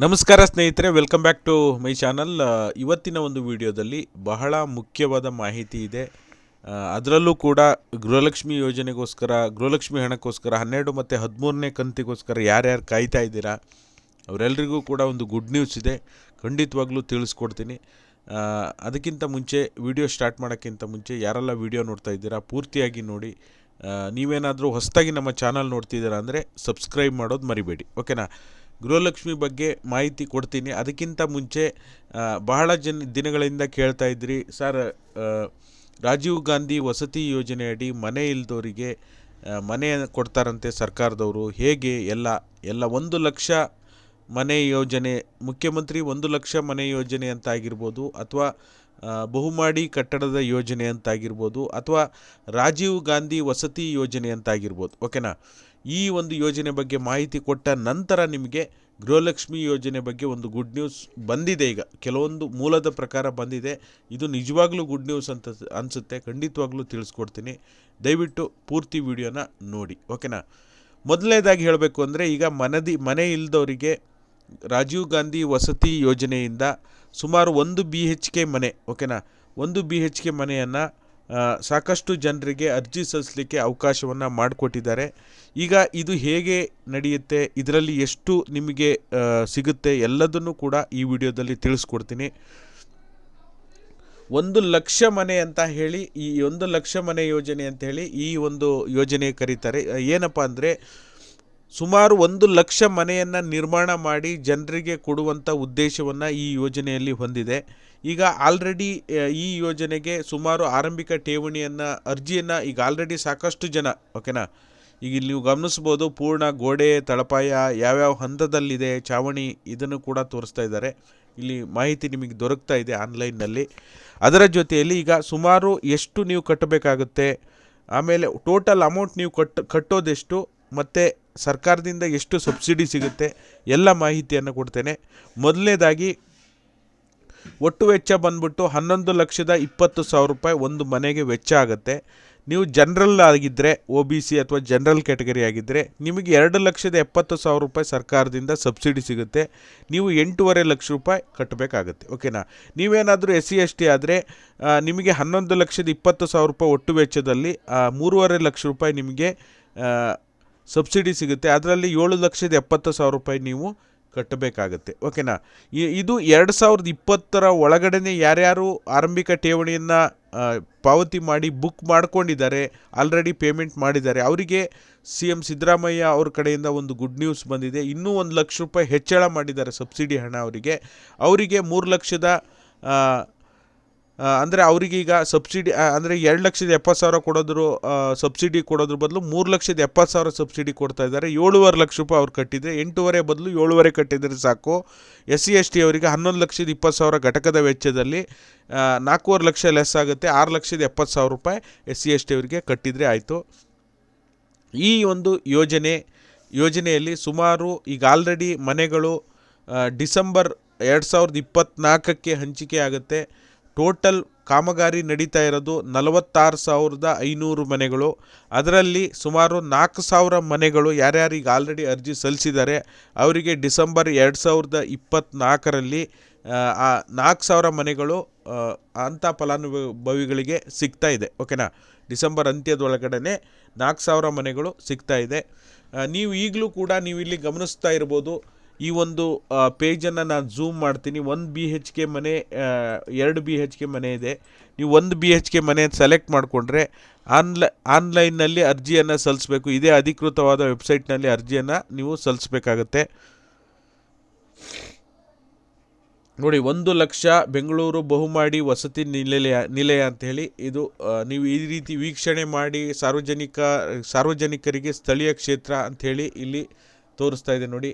ನಮಸ್ಕಾರ ಸ್ನೇಹಿತರೆ welcome back to my channel ಇವತ್ತಿನ ಒಂದು ವಿಡಿಯೋದಲ್ಲಿ ಬಹಳ ಮುಖ್ಯವಾದ ಮಾಹಿತಿ ಇದೆ. ಅದರಲ್ಲೂ ಕೂಡ ಗೃಹಲಕ್ಷ್ಮಿ ಯೋಜನೆಗೋಸ್ಕರ, ಗೃಹಲಕ್ಷ್ಮಿ ಹಣಕ್ಕೋಸ್ಕರ, ಹನ್ನೆರಡು ಮತ್ತು ಹದಿಮೂರನೇ ಕಂತಿಗೋಸ್ಕರ ಯಾರ್ಯಾರು ಕಾಯ್ತಾ ಇದ್ದೀರಾ ಅವರೆಲ್ಲರಿಗೂ ಕೂಡ ಒಂದು ಗುಡ್ ನ್ಯೂಸ್ ಇದೆ. ಖಂಡಿತವಾಗ್ಲೂ ತಿಳಿಸ್ಕೊಡ್ತೀನಿ. ಅದಕ್ಕಿಂತ ಮುಂಚೆ, ವಿಡಿಯೋ ಸ್ಟಾರ್ಟ್ ಮಾಡೋಕ್ಕಿಂತ ಮುಂಚೆ ಯಾರೆಲ್ಲ ವಿಡಿಯೋ ನೋಡ್ತಾ ಇದ್ದೀರಾ, ಪೂರ್ತಿಯಾಗಿ ನೋಡಿ. ನೀವೇನಾದರೂ ಹೊಸದಾಗಿ ನಮ್ಮ ಚಾನಲ್ ನೋಡ್ತಿದ್ದೀರಾ ಅಂದರೆ ಸಬ್ಸ್ಕ್ರೈಬ್ ಮಾಡೋದು ಮರಿಬೇಡಿ. ಓಕೆನಾ ಗೃಹಲಕ್ಷ್ಮಿ ಬಗ್ಗೆ ಮಾಹಿತಿ ಕೊಡ್ತೀನಿ. ಅದಕ್ಕಿಂತ ಮುಂಚೆ ಬಹಳ ಜನ ದಿನಗಳಿಂದ ಕೇಳ್ತಾ ಇದ್ರಿ, ಸರ್ ರಾಜೀವ್ ಗಾಂಧಿ ವಸತಿ ಯೋಜನೆಯಡಿ ಮನೆ ಇಲ್ದವರಿಗೆ ಮನೆ ಕೊಡ್ತಾರಂತೆ ಸರ್ಕಾರದವರು. ಹೇಗೆ? ಎಲ್ಲ ಎಲ್ಲ ಒಂದು ಲಕ್ಷ ಮನೆ ಯೋಜನೆ, ಮುಖ್ಯಮಂತ್ರಿ ಒಂದು ಲಕ್ಷ ಮನೆ ಯೋಜನೆ ಅಂತ ಆಗಿರ್ಬೋದು ಅಥವಾ ಬಹುಮಾಡಿ ಕಟ್ಟಡದ ಯೋಜನೆ ಅಂತ ಆಗಿರ್ಬೋದು ಅಥವಾ ರಾಜೀವ್ ಗಾಂಧಿ ವಸತಿ ಯೋಜನೆ ಅಂತ ಆಗಿರ್ಬೋದು ಓಕೆನಾ? ಈ ಒಂದು ಯೋಜನೆ ಬಗ್ಗೆ ಮಾಹಿತಿ ಕೊಟ್ಟ ನಂತರ ನಿಮಗೆ ಗೃಹಲಕ್ಷ್ಮಿ ಯೋಜನೆ ಬಗ್ಗೆ ಒಂದು ಗುಡ್ ನ್ಯೂಸ್ ಬಂದಿದೆ ಈಗ. ಕೆಲವೊಂದು ಮೂಲದ ಪ್ರಕಾರ ಬಂದಿದೆ. ಇದು ನಿಜವಾಗ್ಲೂ ಗುಡ್ ನ್ಯೂಸ್ ಅಂತ ಅನಿಸುತ್ತೆ. ಖಂಡಿತವಾಗ್ಲೂ ತಿಳಿಸ್ಕೊಡ್ತೀನಿ. ದಯವಿಟ್ಟು ಪೂರ್ತಿ ವಿಡಿಯೋನ ನೋಡಿ, ಓಕೆನಾ? ಮೊದಲನೇದಾಗಿ ಹೇಳಬೇಕು ಅಂದರೆ ಈಗ ಮನದಿ, ಮನೆ ಇಲ್ದವರಿಗೆ ರಾಜೀವ್ ಗಾಂಧಿ ವಸತಿ ಯೋಜನೆಯಿಂದ ಸುಮಾರು ಒಂದು ಬಿ ಹೆಚ್ ಕೆ ಮನೆ, ಓಕೆನಾ? ಒಂದು ಬಿ ಹೆಚ್ ಕೆ ಮನೆಯನ್ನು ಸಾಕಷ್ಟು ಜನರಿಗೆ ಅರ್ಜಿ ಸಲ್ಲಿಸಲಿಕ್ಕೆ ಅವಕಾಶವನ್ನು ಮಾಡಿಕೊಟ್ಟಿದ್ದಾರೆ. ಈಗ ಇದು ಹೇಗೆ ನಡೆಯುತ್ತೆ, ಇದರಲ್ಲಿ ಎಷ್ಟು ನಿಮಗೆ ಸಿಗುತ್ತೆ ಎಲ್ಲದನ್ನು ಕೂಡ ಈ ವಿಡಿಯೋದಲ್ಲಿ ತಿಳಿಸ್ಕೊಡ್ತೀನಿ. ಒಂದು ಲಕ್ಷ ಮನೆ ಅಂತ ಹೇಳಿ, ಈ ಒಂದು ಲಕ್ಷ ಮನೆ ಯೋಜನೆ ಅಂತ ಹೇಳಿ ಈ ಒಂದು ಯೋಜನೆ ಕರೀತಾರೆ. ಏನಪ್ಪ ಅಂದರೆ ಸುಮಾರು ಒಂದು ಲಕ್ಷ ಮನೆಯನ್ನು ನಿರ್ಮಾಣ ಮಾಡಿ ಜನರಿಗೆ ಕೊಡುವಂಥ ಉದ್ದೇಶವನ್ನು ಈ ಯೋಜನೆಯಲ್ಲಿ ಹೊಂದಿದೆ. ಈಗ ಆಲ್ರೆಡಿ ಈ ಯೋಜನೆಗೆ ಸುಮಾರು ಆರಂಭಿಕ ಠೇವಣಿಯನ್ನು, ಅರ್ಜಿಯನ್ನು ಈಗ ಆಲ್ರೆಡಿ ಸಾಕಷ್ಟು ಜನ ಓಕೆನಾ ಈಗ ಇಲ್ಲಿ ನೀವು ಗಮನಿಸ್ಬೋದು ಪೂರ್ಣ ಗೋಡೆ, ತಳಪಾಯ ಯಾವ್ಯಾವ ಹಂತದಲ್ಲಿದೆ, ಚಾವಣಿ ಇದನ್ನು ಕೂಡ ತೋರಿಸ್ತಾ ಇದ್ದಾರೆ. ಇಲ್ಲಿ ಮಾಹಿತಿ ನಿಮಗೆ ದೊರಕ್ತಾ ಇದೆ ಆನ್ಲೈನ್ನಲ್ಲಿ. ಅದರ ಜೊತೆಯಲ್ಲಿ ಈಗ ಸುಮಾರು ಎಷ್ಟು ನೀವು ಕಟ್ಟಬೇಕಾಗುತ್ತೆ, ಆಮೇಲೆ ಟೋಟಲ್ ಅಮೌಂಟ್ ನೀವು ಕಟ್, ಕಟ್ಟೋದೆಷ್ಟು ಮತ್ತು ಸರ್ಕಾರದಿಂದ ಎಷ್ಟು ಸಬ್ಸಿಡಿ ಸಿಗುತ್ತೆ ಎಲ್ಲ ಮಾಹಿತಿಯನ್ನು ಕೊಡ್ತೇನೆ. ಮೊದಲನೇದಾಗಿ ಒಟ್ಟು ವೆಚ್ಚ ಬಂದ್ಬಿಟ್ಟು ಹನ್ನೊಂದು ಲಕ್ಷದ ಇಪ್ಪತ್ತು ಸಾವಿರ ರೂಪಾಯಿ ಒಂದು ಮನೆಗೆ ವೆಚ್ಚ ಆಗುತ್ತೆ. ನೀವು ಜನರಲ್ ಆಗಿದ್ದರೆ ಒ ಬಿ ಸಿ ಅಥವಾ ಜನರಲ್ ಕ್ಯಾಟಗರಿ ಆಗಿದ್ದರೆ ನಿಮಗೆ ಎರಡು ಲಕ್ಷದ ಎಪ್ಪತ್ತು ಸಾವಿರ ರೂಪಾಯಿ ಸರ್ಕಾರದಿಂದ ಸಬ್ಸಿಡಿ ಸಿಗುತ್ತೆ. ನೀವು ಎಂಟೂವರೆ ಲಕ್ಷ ರೂಪಾಯಿ ಕಟ್ಟಬೇಕಾಗುತ್ತೆ. ಓಕೆನಾ? ನೀವೇನಾದರೂ ಎಸ್ ಸಿ, ಎಸ್ ಟಿ ಆದರೆ ನಿಮಗೆ ಹನ್ನೊಂದು ಲಕ್ಷದ ಇಪ್ಪತ್ತು ಸಾವಿರ ರೂಪಾಯಿ ಒಟ್ಟು ವೆಚ್ಚದಲ್ಲಿ ಮೂರುವರೆ ಲಕ್ಷ ರೂಪಾಯಿ ನಿಮಗೆ ಸಬ್ಸಿಡಿ ಸಿಗುತ್ತೆ. ಅದರಲ್ಲಿ ಏಳು ಲಕ್ಷದ ಎಪ್ಪತ್ತು ಸಾವಿರ ರೂಪಾಯಿ ನೀವು ಕಟ್ಟಬೇಕಾಗತ್ತೆ. ಓಕೆನಾ? ಇದು ಎರಡು ಸಾವಿರದ ಇಪ್ಪತ್ತರ ಒಳಗಡೆನೆ ಯಾರ್ಯಾರು ಆರಂಭಿಕ ಠೇವಣಿಯನ್ನು ಪಾವತಿ ಮಾಡಿ ಬುಕ್ ಮಾಡ್ಕೊಂಡಿದ್ದಾರೆ, ಆಲ್ರೆಡಿ ಪೇಮೆಂಟ್ ಮಾಡಿದ್ದಾರೆ, ಅವರಿಗೆ ಸಿ ಎಂ ಸಿದ್ದರಾಮಯ್ಯ ಅವ್ರ ಕಡೆಯಿಂದ ಒಂದು ಗುಡ್ ನ್ಯೂಸ್ ಬಂದಿದೆ. ಇನ್ನೂ ಒಂದು ಲಕ್ಷ ರೂಪಾಯಿ ಹೆಚ್ಚಳ ಮಾಡಿದ್ದಾರೆ ಸಬ್ಸಿಡಿ ಹಣ ಅವರಿಗೆ. ಅವರಿಗೆ ಮೂರು ಲಕ್ಷದ ಅಂದರೆ ಅವರಿಗೀಗ ಸಬ್ಸಿಡಿ ಅಂದರೆ ಎರಡು ಲಕ್ಷದ ಎಪ್ಪತ್ತು ಸಾವಿರ ಕೊಡೋದ್ರು ಸಬ್ಸಿಡಿ ಕೊಡೋದ್ರ ಬದಲು ಮೂರು ಲಕ್ಷದ ಎಪ್ಪತ್ತು ಸಾವಿರ ಸಬ್ಸಿಡಿ ಕೊಡ್ತಾ ಇದ್ದಾರೆ. ಏಳುವರೆ ಲಕ್ಷ ರೂಪಾಯಿ ಅವ್ರು ಕಟ್ಟಿದರೆ, ಎಂಟೂವರೆ ಬದಲು ಏಳುವರೆ ಕಟ್ಟಿದರೆ ಸಾಕು. ಎಸ್ ಸಿ ಎಸ್ ಟಿ ಅವರಿಗೆ ಹನ್ನೊಂದು ಲಕ್ಷದ ಇಪ್ಪತ್ತು ಸಾವಿರ ಘಟಕದ ವೆಚ್ಚದಲ್ಲಿ ನಾಲ್ಕೂವರೆ ಲಕ್ಷ ಲೆಸ್ ಆಗುತ್ತೆ, ಆರು ಲಕ್ಷದ ಎಪ್ಪತ್ತು ಸಾವಿರ ರೂಪಾಯಿ ಎಸ್ ಸಿ ಎಸ್ ಟಿ ಅವರಿಗೆ ಕಟ್ಟಿದರೆ ಆಯಿತು. ಈ ಒಂದು ಯೋಜನೆ, ಯೋಜನೆಯಲ್ಲಿ ಸುಮಾರು ಈಗ ಆಲ್ರೆಡಿ ಮನೆಗಳು ಡಿಸೆಂಬರ್ ಎರಡು ಸಾವಿರದ ಇಪ್ಪತ್ತ್ನಾಲ್ಕಕ್ಕೆ ಹಂಚಿಕೆ ಆಗುತ್ತೆ. ಟೋಟಲ್ ಕಾಮಗಾರಿ ನಡೀತಾ ಇರೋದು ನಲವತ್ತಾರು ಸಾವಿರದ ಐನೂರು ಮನೆಗಳು. ಅದರಲ್ಲಿ ಸುಮಾರು ನಾಲ್ಕು ಸಾವಿರ ಮನೆಗಳು ಯಾರ್ಯಾರಿಗೆ ಆಲ್ರೆಡಿ ಅರ್ಜಿ ಸಲ್ಲಿಸಿದ್ದಾರೆ. ಅವರಿಗೆ ಡಿಸೆಂಬರ್ ಎರಡು ಸಾವಿರದ ಇಪ್ಪತ್ತ್ನಾಲ್ಕರಲ್ಲಿ ಆ ನಾಲ್ಕು ಸಾವಿರ ಮನೆಗಳು ಅಂಥ ಫಲಾನುಭವಿಗಳಿಗೆ ಸಿಗ್ತಾ ಇದೆ. ಓಕೆನಾ? ಡಿಸೆಂಬರ್ ಅಂತ್ಯದೊಳಗಡೆ ನಾಲ್ಕು ಸಾವಿರ ಮನೆಗಳು ಸಿಗ್ತಾ ಇದೆ. ನೀವು ಈಗಲೂ ಕೂಡ ನೀವು ಇಲ್ಲಿ ಗಮನಿಸ್ತಾ ಇರ್ಬೋದು. ಈ ಒಂದು ಪೇಜನ್ನು ನಾನು ಝೂಮ್ ಮಾಡ್ತೀನಿ. ಒಂದು ಬಿ ಹೆಚ್ ಕೆ ಮನೆ ಎರಡು ಬಿ ಹೆಚ್ ಕೆ ಮನೆ ಇದೆ. ನೀವು ಒಂದು ಬಿ ಹೆಚ್ ಕೆ ಮನೆ ಸೆಲೆಕ್ಟ್ ಮಾಡಿಕೊಂಡ್ರೆ ಆನ್ಲೈ, ಆನ್ಲೈನ್ನಲ್ಲಿ ಅರ್ಜಿಯನ್ನು ಸಲ್ಲಿಸಬೇಕು. ಇದೇ ಅಧಿಕೃತವಾದ ವೆಬ್ಸೈಟ್ನಲ್ಲಿ ಅರ್ಜಿಯನ್ನು ನೀವು ಸಲ್ಲಿಸಬೇಕಾಗತ್ತೆ. ನೋಡಿ, ಒಂದು ಲಕ್ಷ ಬೆಂಗಳೂರು ಬಹುಮಾಡಿ ವಸತಿ ನಿಲಯ ನಿಲಯ ಅಂತ ಹೇಳಿ ಇದು ನೀವು ಈ ರೀತಿ ವೀಕ್ಷಣೆ ಮಾಡಿ ಸಾರ್ವಜನಿಕ, ಸಾರ್ವಜನಿಕರಿಗೆ ಸ್ಥಳೀಯ ಕ್ಷೇತ್ರ ಅಂಥೇಳಿ ಇಲ್ಲಿ ತೋರಿಸ್ತಾ ಇದೆ ನೋಡಿ.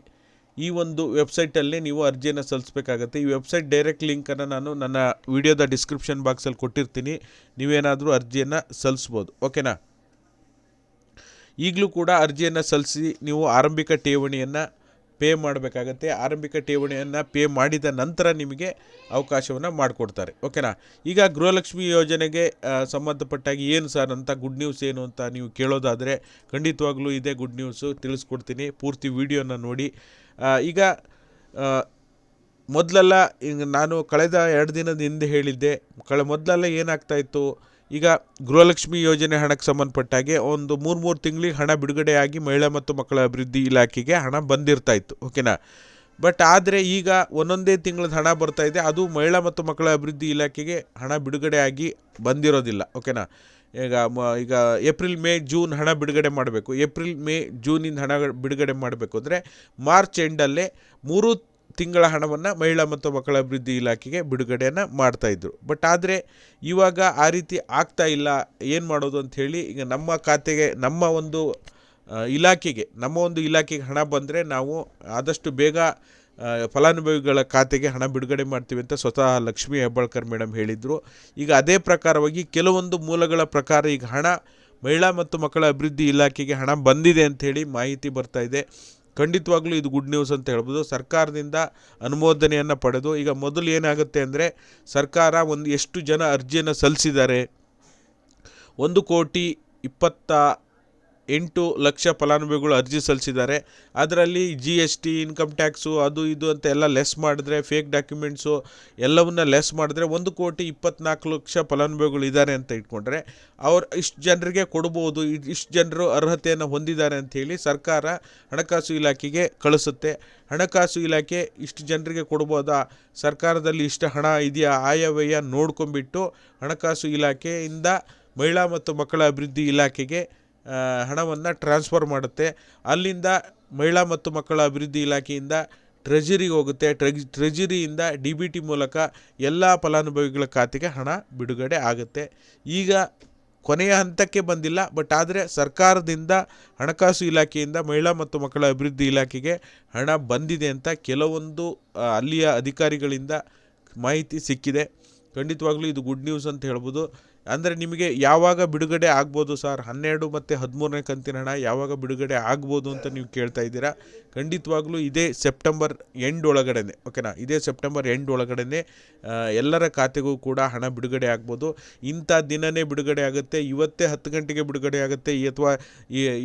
ಈ ಒಂದು ವೆಬ್ಸೈಟಲ್ಲಿ ನೀವು ಅರ್ಜಿಯನ್ನು ಸಲ್ಲಿಸಬೇಕಾಗತ್ತೆ. ಈ ವೆಬ್ಸೈಟ್ ಡೈರೆಕ್ಟ್ ಲಿಂಕನ್ನು ನಾನು ನನ್ನ ವಿಡಿಯೋದ ಡಿಸ್ಕ್ರಿಪ್ಷನ್ ಬಾಕ್ಸಲ್ಲಿ ಕೊಟ್ಟಿರ್ತೀನಿ. ನೀವೇನಾದರೂ ಅರ್ಜಿಯನ್ನು ಸಲ್ಲಿಸ್ಬೋದು. ಓಕೆನಾ ಈಗಲೂ ಕೂಡ ಅರ್ಜಿಯನ್ನು ಸಲ್ಲಿಸಿ ನೀವು ಆರಂಭಿಕ ಠೇವಣಿಯನ್ನು ಪೇ ಮಾಡಬೇಕಾಗತ್ತೆ. ಆರಂಭಿಕ ಠೇವಣಿಯನ್ನು ಪೇ ಮಾಡಿದ ನಂತರ ನಿಮಗೆ ಅವಕಾಶವನ್ನು ಮಾಡಿಕೊಡ್ತಾರೆ. ಓಕೆನಾ ಈಗ ಗೃಹಲಕ್ಷ್ಮಿ ಯೋಜನೆಗೆ ಸಂಬಂಧಪಟ್ಟಾಗಿ ಏನು ಸರ್ ಅಂತ ಗುಡ್ ನ್ಯೂಸ್ ಏನು ಅಂತ ನೀವು ಕೇಳೋದಾದರೆ ಖಂಡಿತವಾಗ್ಲೂ ಇದೇ ಗುಡ್ ನ್ಯೂಸು ತಿಳಿಸ್ಕೊಡ್ತೀನಿ. ಪೂರ್ತಿ ವೀಡಿಯೋನ ನೋಡಿ. ಈಗ ಮೊದಲೆಲ್ಲ ಈಗ ನಾನು ಕಳೆದ ಎರಡು ದಿನದ ಹಿಂದೆ ಹೇಳಿದ್ದೆ, ಕಳೆ, ಮೊದಲೆಲ್ಲ ಏನಾಗ್ತಾ ಇತ್ತು, ಈಗ ಗೃಹಲಕ್ಷ್ಮಿ ಯೋಜನೆ ಹಣಕ್ಕೆ ಸಂಬಂಧಪಟ್ಟಾಗೆ ಒಂದು ಮೂರು ಮೂರು ತಿಂಗಳಿಗೆ ಹಣ ಬಿಡುಗಡೆಯಾಗಿ ಮಹಿಳಾ ಮತ್ತು ಮಕ್ಕಳ ಅಭಿವೃದ್ಧಿ ಇಲಾಖೆಗೆ ಹಣ ಬಂದಿರ್ತಾ ಇತ್ತು, ಓಕೆನಾ? ಬಟ್ ಆದರೆ ಈಗ ಒಂದೊಂದೇ ತಿಂಗಳದ ಹಣ ಬರ್ತಾ ಇದೆ, ಅದು ಮಹಿಳಾ ಮತ್ತು ಮಕ್ಕಳ ಅಭಿವೃದ್ಧಿ ಇಲಾಖೆಗೆ ಹಣ ಬಿಡುಗಡೆಯಾಗಿ ಬಂದಿರೋದಿಲ್ಲ, ಓಕೆನಾ? ಈಗ ಮ, ಈಗ ಏಪ್ರಿಲ್ ಮೇ ಜೂನ್ ಹಣ ಬಿಡುಗಡೆ ಮಾಡಬೇಕು. ಏಪ್ರಿಲ್ ಮೇ ಜೂನಿಂದ ಹಣ ಬಿಡುಗಡೆ ಮಾಡಬೇಕು ಅಂದರೆ ಮಾರ್ಚ್ ಎಂಡಲ್ಲೇ ಮೂರು ತಿಂಗಳ ಹಣವನ್ನು ಮಹಿಳಾ ಮತ್ತು ಮಕ್ಕಳ ಅಭಿವೃದ್ಧಿ ಇಲಾಖೆಗೆ ಬಿಡುಗಡೆಯನ್ನು ಮಾಡ್ತಾಯಿದ್ರು ಬಟ್ ಆದರೆ ಇವಾಗ ಆ ರೀತಿ ಆಗ್ತಾ ಇಲ್ಲ. ಏನು ಮಾಡೋದು ಅಂತ ಹೇಳಿ ಈಗ ನಮ್ಮ ಖಾತೆಗೆ, ನಮ್ಮ ಒಂದು ಇಲಾಖೆಗೆ, ನಮ್ಮ ಒಂದು ಇಲಾಖೆಗೆ ಹಣ ಬಂದರೆ ನಾವು ಆದಷ್ಟು ಬೇಗ ಫಲಾನುಭವಿಗಳ ಖಾತೆಗೆ ಹಣ ಬಿಡುಗಡೆ ಮಾಡ್ತೀವಿ ಅಂತ ಸ್ವತಃ ಲಕ್ಷ್ಮೀ ಹೆಬ್ಬಾಳ್ಕರ್ ಮೇಡಮ್ ಹೇಳಿದರು. ಈಗ ಅದೇ ಪ್ರಕಾರವಾಗಿ ಕೆಲವೊಂದು ಮೂಲಗಳ ಪ್ರಕಾರ ಈಗ ಹಣ, ಮಹಿಳಾ ಮತ್ತು ಮಕ್ಕಳ ಅಭಿವೃದ್ಧಿ ಇಲಾಖೆಗೆ ಹಣ ಬಂದಿದೆ ಅಂಥೇಳಿ ಮಾಹಿತಿ ಬರ್ತಾ ಇದೆ. ಖಂಡಿತವಾಗ್ಲೂ ಇದು ಗುಡ್ ನ್ಯೂಸ್ ಅಂತ ಹೇಳ್ಬೋದು. ಸರ್ಕಾರದಿಂದ ಅನುಮೋದನೆಯನ್ನು ಪಡೆದು ಈಗ ಮೊದಲು ಏನಾಗುತ್ತೆ ಅಂದರೆ ಸರ್ಕಾರ ಒಂದು ಎಷ್ಟು ಜನ ಅರ್ಜಿಯನ್ನು ಸಲ್ಲಿಸಿದ್ದಾರೆ? ಒಂದು ಕೋಟಿ ಇಪ್ಪತ್ತ ಎಂಟು ಲಕ್ಷ ಫಲಾನುಭವಿಗಳು ಅರ್ಜಿ ಸಲ್ಲಿಸಿದ್ದಾರೆ. ಅದರಲ್ಲಿ G S T income tax ಅದು ಇದು ಅಂತ ಎಲ್ಲ ಲೆಸ್ ಮಾಡಿದ್ರೆ ಫೇಕ್ ಡಾಕ್ಯುಮೆಂಟ್ಸು ಎಲ್ಲವನ್ನ ಲೆಸ್ ಮಾಡಿದ್ರೆ ಒಂದು ಕೋಟಿ ಇಪ್ಪತ್ನಾಲ್ಕು ಲಕ್ಷ ಫಲಾನುಭವಿಗಳು ಇದ್ದಾರೆ ಅಂತ ಇಟ್ಕೊಂಡ್ರೆ, ಅವ್ರು ಇಷ್ಟು ಜನರಿಗೆ ಕೊಡ್ಬೋದು, ಇಷ್ಟು ಜನರು ಅರ್ಹತೆಯನ್ನು ಹೊಂದಿದ್ದಾರೆ ಅಂಥೇಳಿ ಸರ್ಕಾರ ಹಣಕಾಸು ಇಲಾಖೆಗೆ ಕಳಿಸುತ್ತೆ. ಹಣಕಾಸು ಇಲಾಖೆ ಇಷ್ಟು ಜನರಿಗೆ ಕೊಡ್ಬೋದಾ? ಸರ್ಕಾರದಲ್ಲಿ ಇಷ್ಟು ಹಣ ಇದೆಯಾ? ಆಯವ್ಯಯ ನೋಡ್ಕೊಂಬಿಟ್ಟು ಹಣಕಾಸು ಇಲಾಖೆಯಿಂದ ಮಹಿಳಾ ಮತ್ತು ಮಕ್ಕಳ ಅಭಿವೃದ್ಧಿ ಇಲಾಖೆಗೆ ಹಣವನ್ನು ಟ್ರಾನ್ಸ್ಫರ್ ಮಾಡುತ್ತೆ. ಅಲ್ಲಿಂದ ಮಹಿಳಾ ಮತ್ತು ಮಕ್ಕಳ ಅಭಿವೃದ್ಧಿ ಇಲಾಖೆಯಿಂದ ಟ್ರೆಜರಿಗೆ ಹೋಗುತ್ತೆ. ಟ್ರೆಜ್, ಟ್ರೆಜರಿಯಿಂದ ಡಿ ಬಿ ಟಿ ಮೂಲಕ ಎಲ್ಲ ಫಲಾನುಭವಿಗಳ ಖಾತೆಗೆ ಹಣ ಬಿಡುಗಡೆ ಆಗುತ್ತೆ. ಈಗ ಕೊನೆಯ ಹಂತಕ್ಕೆ ಬಂದಿಲ್ಲ. ಬಟ್ ಆದರೆ ಸರ್ಕಾರದಿಂದ ಹಣಕಾಸು ಇಲಾಖೆಯಿಂದ ಮಹಿಳಾ ಮತ್ತು ಮಕ್ಕಳ ಅಭಿವೃದ್ಧಿ ಇಲಾಖೆಗೆ ಹಣ ಬಂದಿದೆ ಅಂತ ಕೆಲವೊಂದು ಅಲ್ಲಿಯ ಅಧಿಕಾರಿಗಳಿಂದ ಮಾಹಿತಿ ಸಿಕ್ಕಿದೆ. ಖಂಡಿತವಾಗ್ಲೂ ಇದು ಗುಡ್ ನ್ಯೂಸ್ ಅಂತ ಹೇಳ್ಬೋದು. ಅಂದರೆ ನಿಮಗೆ ಯಾವಾಗ ಬಿಡುಗಡೆ ಆಗ್ಬೋದು ಸರ್? ಹನ್ನೆರಡು ಮತ್ತು ಹದಿಮೂರನೇ ಕಂತಿನ ಹಣ ಯಾವಾಗ ಬಿಡುಗಡೆ ಆಗ್ಬೋದು ಅಂತ ನೀವು ಕೇಳ್ತಾ ಇದ್ದೀರಾ? ಖಂಡಿತವಾಗ್ಲೂ ಇದೇ ಸೆಪ್ಟೆಂಬರ್ ಎಂಡ್ ಒಳಗಡೆನೆ ಓಕೆನಾ? ಇದೇ ಸೆಪ್ಟೆಂಬರ್ ಎಂಡ್ ಒಳಗಡೆನೆ ಎಲ್ಲರ ಖಾತೆಗೂ ಕೂಡ ಹಣ ಬಿಡುಗಡೆ ಆಗ್ಬೋದು. ಇಂಥ ದಿನನೇ ಬಿಡುಗಡೆ ಆಗುತ್ತೆ. ಇವತ್ತೇ ಹತ್ತು ಗಂಟೆಗೆ ಬಿಡುಗಡೆ ಆಗುತ್ತೆ. ಅಥವಾ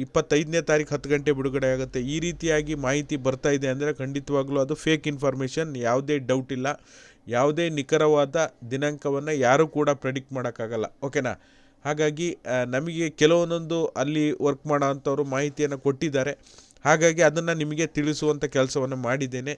ಇಪ್ಪತ್ತೈದನೇ ತಾರೀಕು ಹತ್ತು ಗಂಟೆ ಬಿಡುಗಡೆ ಆಗುತ್ತೆ. ಈ ರೀತಿಯಾಗಿ ಮಾಹಿತಿ ಬರ್ತಾ ಇದೆ ಅಂದರೆ ಖಂಡಿತವಾಗ್ಲೂ ಅದು ಫೇಕ್ ಇನ್ಫಾರ್ಮೇಷನ್ ಯಾವುದೇ ಡೌಟ್ ಇಲ್ಲ. ಯಾವುದೇ ನಿಖರವಾದ ದಿನಾಂಕವನ್ನು ಯಾರೂ ಕೂಡ ಪ್ರೆಡಿಕ್ಟ್ ಮಾಡೋಕ್ಕಾಗಲ್ಲ. ಓಕೆನಾ ಹಾಗಾಗಿ ನಮಗೆ ಕೆಲವೊಂದೊಂದು ಅಲ್ಲಿ ವರ್ಕ್ ಮಾಡೋ ಅಂಥವ್ರು ಮಾಹಿತಿಯನ್ನು ಕೊಟ್ಟಿದ್ದಾರೆ. ಹಾಗಾಗಿ ಅದನ್ನು ನಿಮಗೆ ತಿಳಿಸುವಂಥ ಕೆಲಸವನ್ನು ಮಾಡಿದ್ದೇನೆ.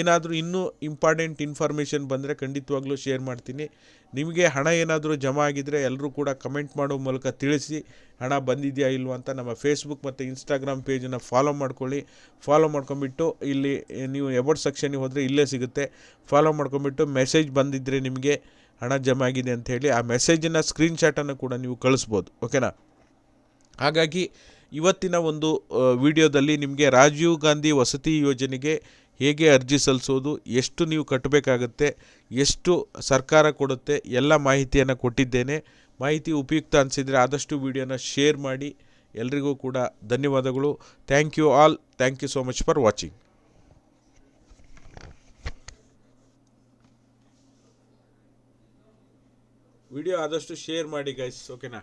ಏನಾದರೂ ಇನ್ನೂ ಇಂಪಾರ್ಟೆಂಟ್ ಇನ್ಫಾರ್ಮೇಷನ್ ಬಂದರೆ ಖಂಡಿತವಾಗ್ಲೂ ಶೇರ್ ಮಾಡ್ತೀನಿ. ನಿಮಗೆ ಹಣ ಏನಾದರೂ ಜಮಾ ಆಗಿದ್ದರೆ ಎಲ್ಲರೂ ಕೂಡ ಕಮೆಂಟ್ ಮಾಡೋ ಮೂಲಕ ತಿಳಿಸಿ, ಹಣ ಬಂದಿದೆಯಾ ಇಲ್ವಾ ಅಂತ ನಮ್ಮ ಫೇಸ್ಬುಕ್ ಮತ್ತು ಇನ್ಸ್ಟಾಗ್ರಾಮ್ ಪೇಜನ್ನು ಫಾಲೋ ಮಾಡ್ಕೊಳ್ಳಿ. ಫಾಲೋ ಮಾಡ್ಕೊಂಬಿಟ್ಟು ಇಲ್ಲಿ ನೀವು ಎಬೌಟ್ ಸೆಕ್ಷನಿಗೆ ಹೋದರೆ ಇಲ್ಲೇ ಸಿಗುತ್ತೆ. ಫಾಲೋ ಮಾಡ್ಕೊಂಬಿಟ್ಟು ಮೆಸೇಜ್ ಬಂದಿದ್ದರೆ ನಿಮಗೆ ಹಣ ಜಮಾ ಆಗಿದೆ ಅಂತ ಹೇಳಿ ಆ ಮೆಸೇಜಿನ ಸ್ಕ್ರೀನ್ಶಾಟನ್ನು ಕೂಡ ನೀವು ಕಳಿಸ್ಬೋದು. ಓಕೆನಾ ಹಾಗಾಗಿ ಇವತ್ತಿನ ಒಂದು ವಿಡಿಯೋದಲ್ಲಿ ನಿಮಗೆ ರಾಜೀವ್ ಗಾಂಧಿ ವಸತಿ ಯೋಜನೆಗೆ ಹೇಗೆ ಅರ್ಜಿ ಸಲ್ಲಿಸೋದು, ಎಷ್ಟು ನೀವು ಕಟ್ಟಬೇಕಾಗತ್ತೆ, ಎಷ್ಟು ಸರ್ಕಾರ ಕೊಡುತ್ತೆ, ಎಲ್ಲ ಮಾಹಿತಿಯನ್ನು ಕೊಟ್ಟಿದ್ದೇನೆ. ಮಾಹಿತಿ ಉಪಯುಕ್ತ ಅನಿಸಿದರೆ ಆದಷ್ಟು ವಿಡಿಯೋನ ಶೇರ್ ಮಾಡಿ. ಎಲ್ರಿಗೂ ಕೂಡ ಧನ್ಯವಾದಗಳು. Thank you all thank you so much for watching video ಆದಷ್ಟು ಶೇರ್ ಮಾಡಿ ಗೈಸ್ ಓಕೆನಾ